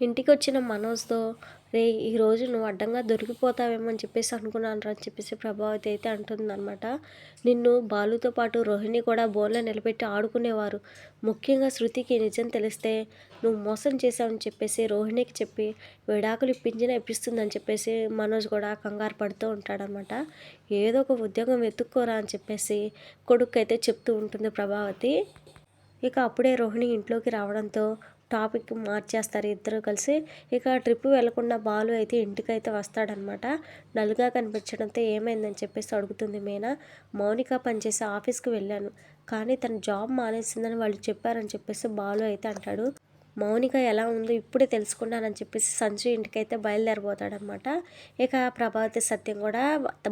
ఇంటికి వచ్చిన మనోజ్తో రే ఈరోజు నువ్వు అడ్డంగా దొరికిపోతావేమో అని చెప్పేసి అనుకున్నాను రా అని చెప్పేసి ప్రభావతి అయితే అంటుందన్నమాట. నిన్ను బాలుతో పాటు రోహిణి కూడా బోన్లో నిలబెట్టి ఆడుకునేవారు. ముఖ్యంగా శృతికి నిజం తెలిస్తే నువ్వు మోసం చేశావని చెప్పేసి రోహిణికి చెప్పి విడాకులు ఇప్పించిన ఇప్పిస్తుందని చెప్పేసి మనోజ్ కూడా కంగారు పడుతూ ఉంటాడనమాట ఏదో ఒక ఉద్యోగం వెతుక్కోరా అని చెప్పేసి కొడుకు అయితే చెప్తూ ఉంటుంది ప్రభావతి. ఇక అప్పుడే రోహిణి ఇంట్లోకి రావడంతో టాపిక్ మార్చేస్తారు ఇద్దరు కలిసి. ఇక ట్రిప్ వెళ్ళకుండా బాలు అయితే ఇంటికైతే వస్తాడనమాట. నలుగా కనిపించడంతో ఏమైందని చెప్పేసి అడుగుతుంది మీనా. మౌనిక పనిచేసే ఆఫీస్కి వెళ్ళాను. కానీ తన జాబ్ మానేసిందని వాళ్ళు చెప్పారని చెప్పేసి బాలు అయితే అంటాడు. మౌనిక ఎలా ఉందో ఇప్పుడే తెలుసుకున్నానని చెప్పేసి సంజు ఇంటికైతే బయలుదేరిపోతాడనమాట ఇక ప్రభావతి సత్యం కూడా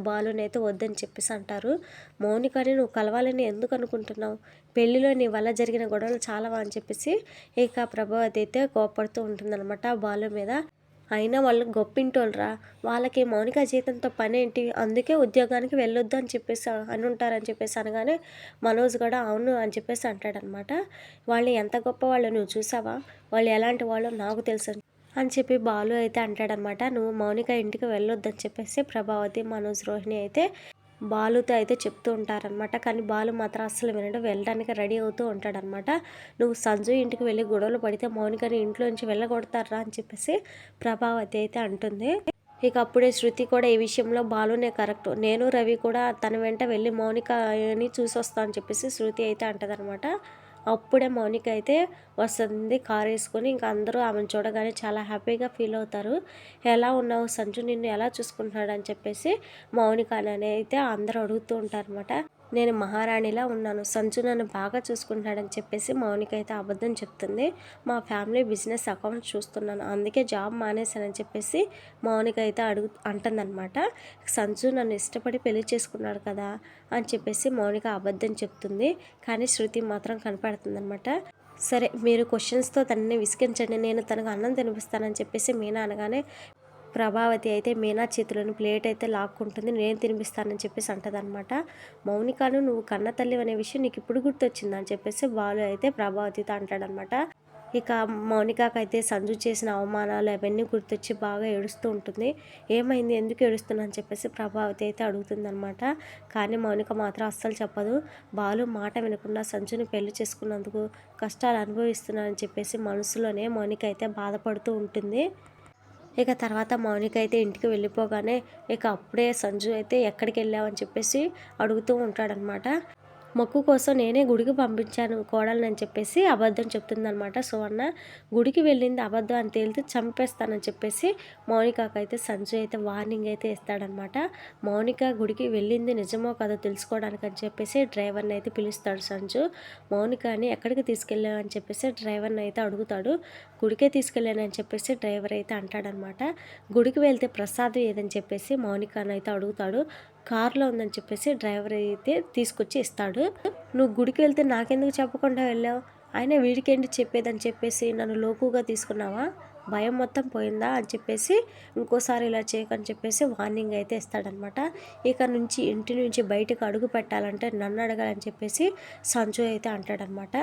బాలునైతే వద్దని చెప్పేసి అంటారు. మౌనికని నువ్వు కలవాలని ఎందుకు అనుకుంటున్నావు? పెళ్ళిలో నీ వల్ల జరిగిన గొడవలు చాలా అని చెప్పేసి ఇక ప్రభావతి అయితే కోపడుతూ ఉంటుందన్నమాట బాలు మీద. అయినా వాళ్ళు గొప్పింటోళ్ళరా. వాళ్ళకి మౌనిక జీతంతో పనేంటి? అందుకే ఉద్యోగానికి వెళ్ళొద్దు అని చెప్పేసి అని ఉంటారని చెప్పేసి అనగానే మనోజ్ కూడా అవును అని చెప్పేసి అంటాడనమాట. వాళ్ళు ఎంత గొప్ప వాళ్ళు నువ్వు చూసావా? వాళ్ళు ఎలాంటి వాళ్ళు? నాకు తెలుసు అని చెప్పి బాలు అయితే అంటాడనమాట. నువ్వు మౌనిక ఇంటికి వెళ్ళొద్దని చెప్పేసి ప్రభావతి మనోజ్ రోహిణి అయితే బాలుతో అయితే చెప్తూ ఉంటారనమాట కానీ బాలు మాత్రం అస్సలు వినడం. వెళ్ళడానికి రెడీ అవుతూ ఉంటాడనమాట నువ్వు సంజు ఇంటికి వెళ్ళి గొడవలు పడితే మౌనికని ఇంట్లో నుంచి వెళ్ళగొడతారా? అని చెప్పేసి ప్రభావతి అయితే అంటుంది. ఇక అప్పుడే శృతి కూడా ఈ విషయంలో బాలునే కరెక్ట్. నేను రవి కూడా తన వెంట వెళ్ళి మౌనికని చూసి వస్తా అని చెప్పేసి శృతి అయితే అంటదనమాట అప్పుడే మౌనిక అయితే వస్తుంది కార్ వేసుకొని. ఇంకా అందరూ ఆమెను చూడగానే చాలా హ్యాపీగా ఫీల్ అవుతారు. ఎలా ఉన్నావు సంజు? నిన్ను ఎలా చూసుకుంటున్నాడు? అని చెప్పేసి మౌనిక అని అయితే అందరూ అడుగుతూ ఉంటారనమాట నేను మహారాణిలా ఉన్నాను. సంచు నన్ను బాగా చూసుకుంటున్నాడని చెప్పేసి మౌనిక అయితే అబద్ధం చెప్తుంది. మా ఫ్యామిలీ బిజినెస్ అకౌంట్ చూస్తున్నాను. అందుకే జాబ్ మానేశానని చెప్పేసి మౌనిక అయితే అడుగు అంటుందన్నమాట. సంచు నన్ను ఇష్టపడి పెళ్ళి చేసుకున్నాడు కదా అని చెప్పేసి మౌనిక అబద్ధం చెప్తుంది. కానీ శృతి మాత్రం కనపడుతుందన్నమాట. సరే మీరు క్వశ్చన్స్తో తనని విసిగించండి. నేను తనకు అన్నం తినిపిస్తానని చెప్పేసి మీనా అనగానే ప్రభావతి అయితే మీనా చేతులను ప్లేట్ అయితే లాక్కుంటుంది. నేను తినిపిస్తానని చెప్పేసి అంటదనమాట మౌనికాను నువ్వు కన్న తల్లి అనే విషయం నీకు ఇప్పుడు గుర్తొచ్చింది అని చెప్పేసి బాలు అయితే ప్రభావతితో అంటాడనమాట ఇక మౌనికాకైతే అయితే సంజు చేసిన అవమానాలు అవన్నీ గుర్తొచ్చి బాగా ఏడుస్తూ ఉంటుంది. ఏమైంది? ఎందుకు ఏడుస్తున్నా? అని చెప్పేసి ప్రభావతి అయితే అడుగుతుందనమాట కానీ మౌనిక మాత్రం అస్సలు చెప్పదు. బాలు మాట వినకుండా సంజుని పెళ్ళి చేసుకున్నందుకు కష్టాలు అనుభవిస్తున్నానని చెప్పేసి మనసులోనే మౌనిక అయితే బాధపడుతూ ఉంటుంది. ఇక తర్వాత మౌనిక అయితే ఇంటికి వెళ్ళిపోగానే ఇక అప్పుడే సంజు అయితే ఎక్కడికి వెళ్ళావని చెప్పేసి అడుగుతూ ఉంటాడనమాట మొక్కు కోసం నేనే గుడికి పంపించాను కోడలని అని చెప్పేసి అబద్ధం చెప్తుందనమాట సువర్ణ గుడికి వెళ్ళింది అబద్ధం అని తేలితే చంపేస్తానని చెప్పేసి మౌనికకు అయితే సంజయ్ అయితే వార్నింగ్ అయితే ఇస్తాడనమాట మౌనిక గుడికి వెళ్ళింది నిజమో కదో తెలుసుకోవడానికి అని చెప్పేసి డ్రైవర్ని అయితే పిలుస్తాడు సంజు. మౌనికని ఎక్కడికి తీసుకెళ్ళామని చెప్పేసి డ్రైవర్ని అయితే అడుగుతాడు. గుడికే తీసుకెళ్ళానని చెప్పేసి డ్రైవర్ అయితే అంటాడనమాట గుడికి వెళ్తే ప్రసాదం ఏదని చెప్పేసి మౌనికని అయితే అడుగుతాడు. కార్లో ఉందని చెప్పేసి డ్రైవర్ అయితే తీసుకొచ్చి ఇస్తాడు. నువ్వు గుడికి వెళ్తే నాకెందుకు చెప్పకుండా వెళ్ళావు? ఆయన వీడికేంటి చెప్పేదని చెప్పేసి నన్ను లోకుగా తీసుకున్నావా? భయం మొత్తం పోయిందా అని చెప్పేసి ఇంకోసారి ఇలా చేయకని చెప్పేసి వార్నింగ్ అయితే ఇస్తాడనమాట. ఇక నుంచి ఇంటి నుంచి బయటకు అడుగు పెట్టాలంటే నన్ను అడగాలని చెప్పేసి సంజు అయితే అంటాడనమాట.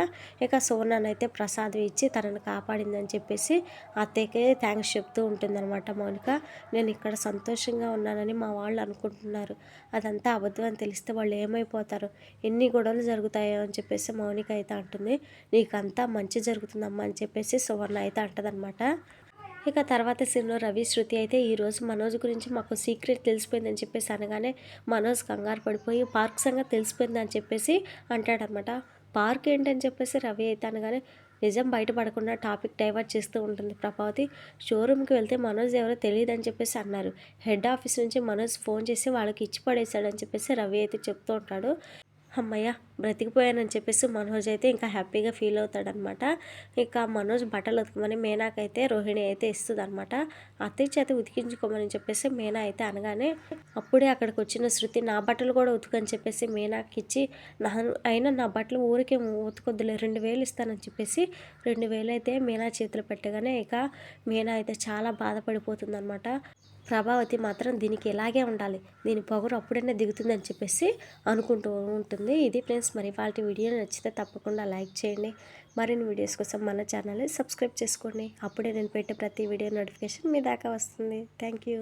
ఇక సోనాన్ అయితే ప్రసాదం ఇచ్చి తనను కాపాడిందని చెప్పేసి అత్తయ్యకే థ్యాంక్స్ చెప్తూ ఉంటుందన్నమాట మౌనిక. నేను ఇక్కడ సంతోషంగా ఉన్నానని మా వాళ్ళు అనుకుంటున్నారు. అదంతా అబద్ధం అని తెలిస్తే వాళ్ళు ఏమైపోతారు? ఎన్ని గొడవలు జరుగుతాయో అని చెప్పేసి మౌనిక అయితే అంటుంది. నీకంతా మంచి జరుగుతుందమ్మా అని చెప్పేసి సువర్ణ అయితే అంటదనమాట. ఇక తర్వాత సినిమా రవి శృతి అయితే ఈరోజు మనోజ్ గురించి మాకు సీక్రెట్ తెలిసిపోయిందని చెప్పేసి అనగానే మనోజ్ కంగారు పడిపోయి పార్క్ సంగతి తెలిసిపోయిందని చెప్పేసి అంటాడనమాట పార్క్ ఏంటని చెప్పేసి రవి అయితే అనగానే నిజం బయటపడకుండా టాపిక్ డైవర్ట్ చేస్తూ ఉంటుంది ప్రభావతి. షోరూమ్కి వెళ్తే మనోజ్ ఎవరో తెలియదని చెప్పేసి అన్నారు. హెడ్ ఆఫీస్ నుంచి మనోజ్ ఫోన్ చేసి వాళ్ళకి ఇచ్చి పడేశాడని చెప్పేసి రవి అయితే చెప్తూ ఉంటాడు. అమ్మయ్య బ్రతికిపోయానని చెప్పేసి మనోజ్ అయితే ఇంకా హ్యాపీగా ఫీల్ అవుతాడనమాట. ఇక మనోజ్ బట్టలు ఉతకమని మేనాకైతే రోహిణి అయితే ఇస్తుంది అనమాట అత్తయ్య చేత ఉతికించుకోమని చెప్పేసి మేనా అయితే అనగానే అప్పుడే అక్కడికి వచ్చిన శృతి నా బట్టలు కూడా ఉతుకని చెప్పేసి మీనాకి ఇచ్చి నా అయినా నా బట్టలు ఊరికే ఉతకొద్దులే రెండు వేలు ఇస్తానని చెప్పేసి రెండు వేలు అయితే మీనా చేతులు పెట్టగానే ఇక మీనా అయితే చాలా బాధపడిపోతుంది అనమాట ప్రభావతి మాత్రం దీనికి ఇలాగే ఉండాలి. దీని పొగరు అప్పుడైనా దిగుతుందని చెప్పేసి అనుకుంటూ ఉంటుంది. ఇది ఫ్రెండ్స్ మరి వాళ్ళ వీడియో నచ్చితే తప్పకుండా లైక్ చేయండి. మరిన్ని వీడియోస్ కోసం మన ఛానల్ని సబ్స్క్రైబ్ చేసుకోండి. అప్పుడే నేను పెట్టే ప్రతి వీడియో నోటిఫికేషన్ మీ దాకా వస్తుంది. Thank you.